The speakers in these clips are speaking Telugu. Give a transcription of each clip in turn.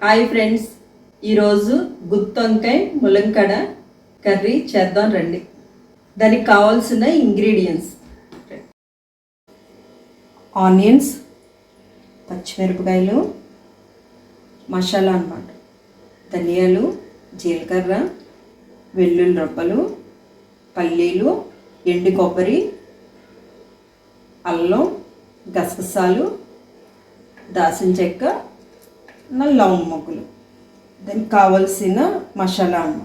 Hi friends. ఈరోజు గుత్తొంకాయ ములంకడ కర్రీ చేద్దాం రండి. దానికి కావాల్సిన ఇంగ్రీడియంట్స్. ఆనియన్స్ పచ్చిమిరపకాయలు మసాలా అన్నమాట. ధనియాలు జీలకర్ర వెల్లుల్లి రబ్బలు పల్లీలు ఎండు కొబ్బరి అల్లం గసగసాలు దాసిన చెక్క లవంగ మొగ్గులు. దానికి కావలసిన మసాలా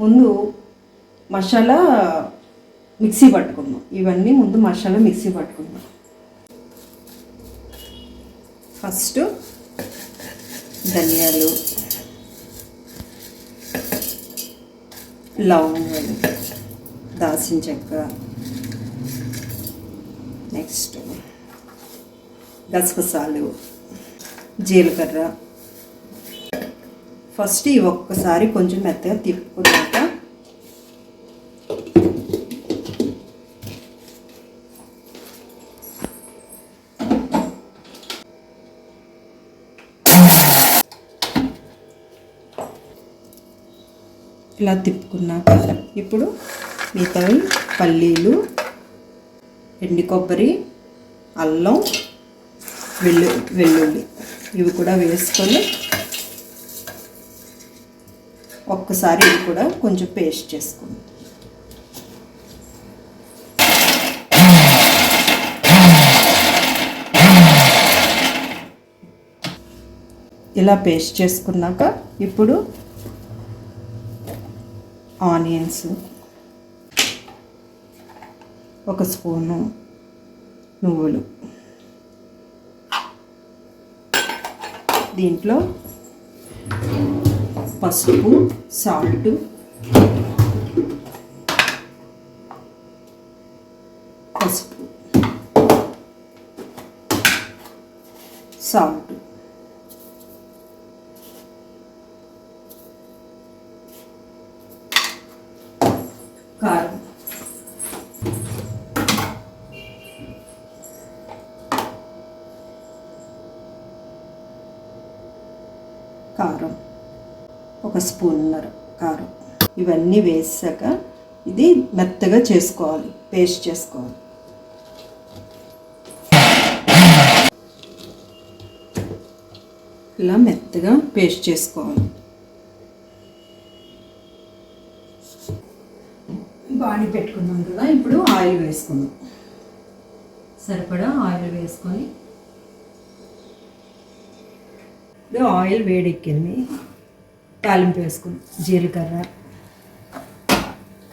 ముందు మసాలా మిక్సీ పట్టుకుందాం. ఇవన్నీ ముందు మసాలా మిక్సీ పట్టుకుందాం. ఫస్ట్ ధనియాలు లవంగాలు దాల్చిన చెక్క. నెక్స్ట్ గసగసాలు. జీలకర్ర ఫస్ట్ ఇవి ఒక్కసారి కొంచెం మెత్తగా తిప్పుకున్నాక ఇలా తిప్పుకున్నాక ఇప్పుడు మిగతావి పల్లీలు ఎండి కొబ్బరి అల్లం వెల్లు వెల్లుల్లి ఇవి కూడా వేసుకొని ఒక్కసారి ఇవి కూడా కొంచెం పేస్ట్ చేసుకుందాం. ఇలా పేస్ట్ చేసుకున్నాక ఇప్పుడు ఆనియన్స్ ఒక స్పూను నువ్వులు. దీంట్లో పసుపు సాల్ట్ పసుపు సాల్ట్. ఒక స్పూన్నర కారం. ఇవన్నీ వేసాక ఇది మెత్తగా చేసుకోవాలి పేస్ట్ చేసుకోవాలి. ఇలా మెత్తగా పేస్ట్ చేసుకోవాలి. బాడీ పెట్టుకున్నాం కదా ఇప్పుడు ఆయిల్ వేసుకుందాం. సరిపడా ఆయిల్ వేసుకొని. ఇప్పుడు ఆయిల్ వేడెక్కింది. తాలింపు వేసుకుని జీలకర్ర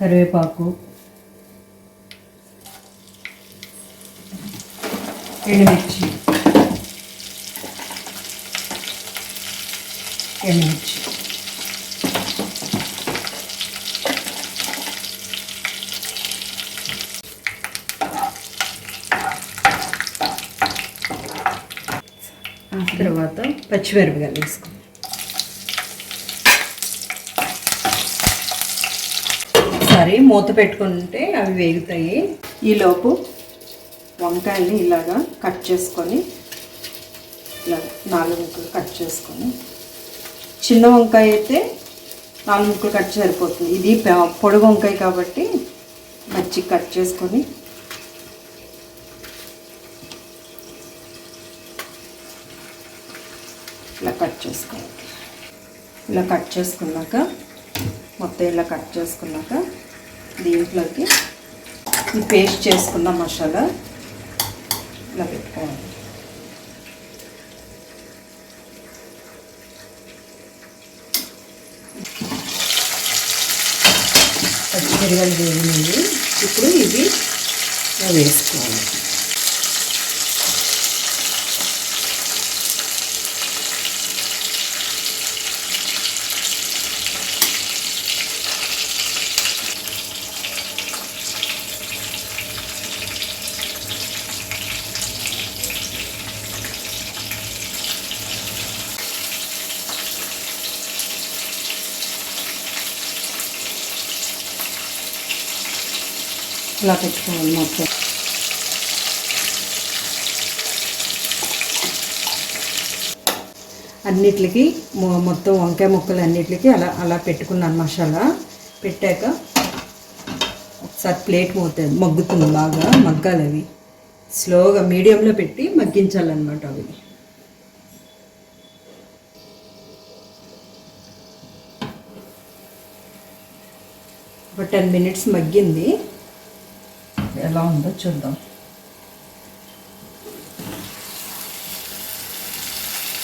కరివేపాకు ఎండుమిర్చి ఎండుమిర్చి. తర్వాత పచ్చిమిరపకాయలు వేసుకుందాం. ఒకసారి మూత పెట్టుకుంటే అవి వేగుతాయి. ఈలోపు వంకాయల్ని ఇలాగా కట్ చేసుకొని ఇలా నాలుగు ముక్కలు కట్ చేసుకొని చిన్న వంకాయ అయితే నాలుగు ముక్కలు కట్ సరిపోతుంది. ఇది పొడుగు వంకాయ కాబట్టి మంచి కట్ చేసుకొని ఇలా కట్ చేసుకోవాలి. ఇలా కట్ చేసుకున్నాక మొత్తం ఇలా కట్ చేసుకున్నాక దీంట్లోకి ఈ పేస్ట్ చేసుకున్న మసాలా ఇలా పెట్టుకోవాలి. పచ్చిమిరగాయలు వేగినాయి ఇప్పుడు ఇది వేసుకోవాలి. ఇలా పెట్టుకోవాలి మొత్తం. అన్నిటికి మొ- మొత్తం వంకాయ ముక్కలు అన్నిటికి అలా అలా పెట్టుకున్నాను మసాలా. పెట్టాక ఒకసారి ప్లేట్ మోతుంది మగ్గుతుంది బాగా మగ్గాలి అవి. స్లోగా మీడియంలో పెట్టి మగ్గించాలన్నమాట అవి. ఒక టెన్ మినిట్స్ మగ్గింది. ఎలా ఉందో చూద్దాం.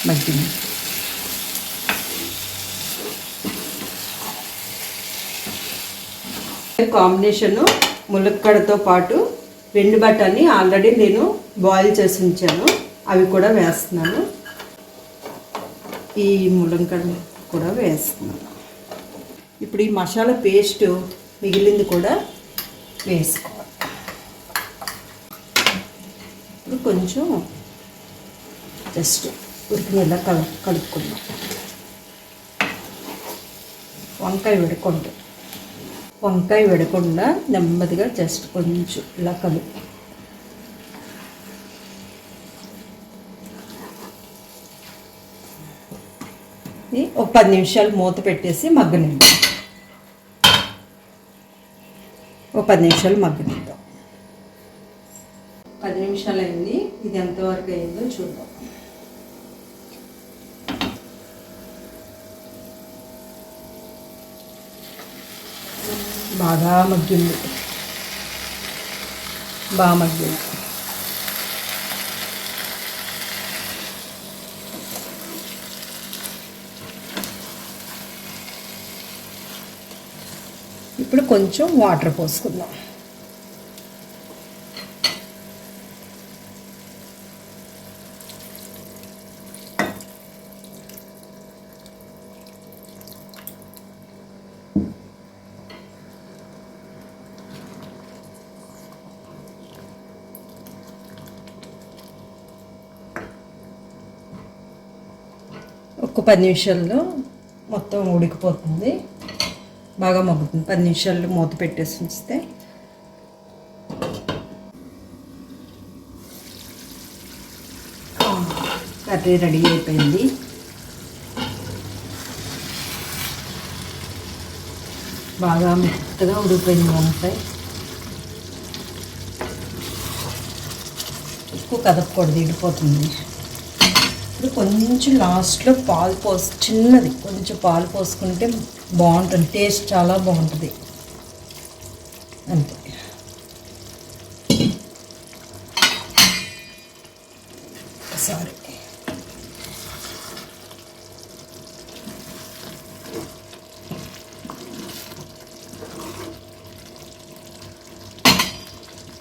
మగ్గింది కాంబినేషను ములక్కడతో పాటు వెండి బఠానీ ఆల్రెడీ నేను బాయిల్ చేసి ఉంచాను. అవి కూడా వేస్తున్నాను. ఈ ములంకడ కూడా వేస్తున్నాను. ఇప్పుడు ఈ మసాలా పేస్ట్ మిగిలింది కూడా వేసుకో ఇప్పుడు కొంచెం జస్ట్ ఉడికినేలా కలు కలుపుకుందాం. వంకాయ విడకుండా. వంకాయ విడకుండా నెమ్మదిగా జస్ట్ కొంచెం ఇలా కలుపు. ఒక పది నిమిషాలు మూత పెట్టేసి మగ్గనిద్దాం. ఒక పది నిమిషాలు మగ్గనిద్దాం. పది నిమిషాలు అయింది ఇది ఎంతవరకు అయిందో చూద్దాం. బాగా మగ్గింది బాగా మగ్గింది ఇప్పుడు కొంచెం వాటర్ పోసుకుందాం. ఒక పది నిమిషాల్లో మొత్తం ఉడికిపోతుంది. బాగా మగ్గుతుంది. పది నిమిషాల్లో మూత పెట్టేసి ఉంచితే. కర్రీ రెడీ అయిపోయింది. బాగా మెత్తగా ఉడికిపోయింది వంకాయ. ఎక్కువ కదపకూడదు ఇడిపోతుంది. ఇప్పుడు కొంచెం లాస్ట్లో పాలు పోసి చిన్నది. కొంచెం పాలు పోసుకుంటే బాగుంటుంది. టేస్ట్ చాలా బాగుంటుంది. అంతే. సారీ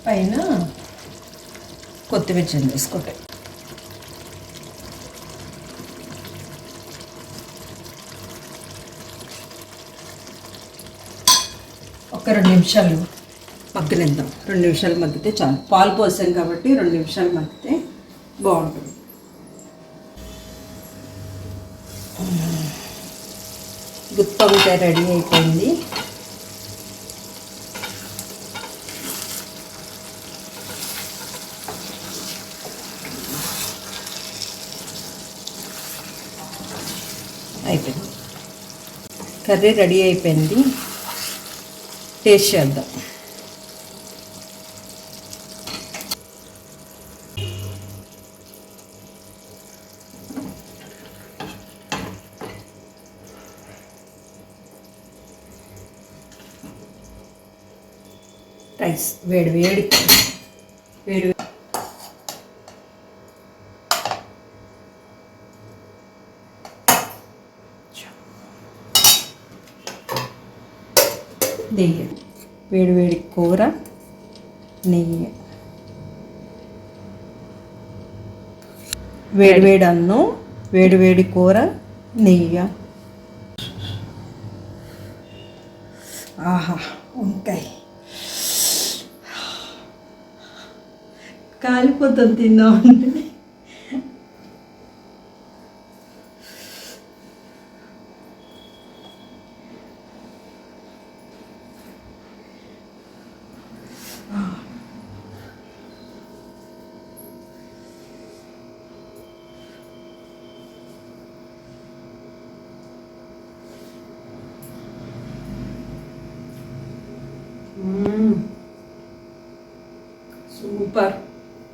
పైన కొత్తిమీర చిన్న ఒక రెండు నిమిషాలు మగ్గనిద్దాం రెండు నిమిషాలు మగ్గితే చాలు. పాలు పోసాం కాబట్టి రెండు నిమిషాలు మగ్గితే బాగుంటుంది. గుత్త ఉంటే రెడీ అయిపోయింది. అయిపోయింది. కర్రీ రెడీ అయిపోయింది. టేస్ట్ చేద్దాం రైస్ వేడి వేడి వేడి నెయ్యి వేడి వేడి కూర నెయ్యి. వేడి వేడి అన్నం వేడి వేడి కూర నెయ్యి. ఆహా వంకాయ. కాలిపోతుంది తిందామంటే Супер.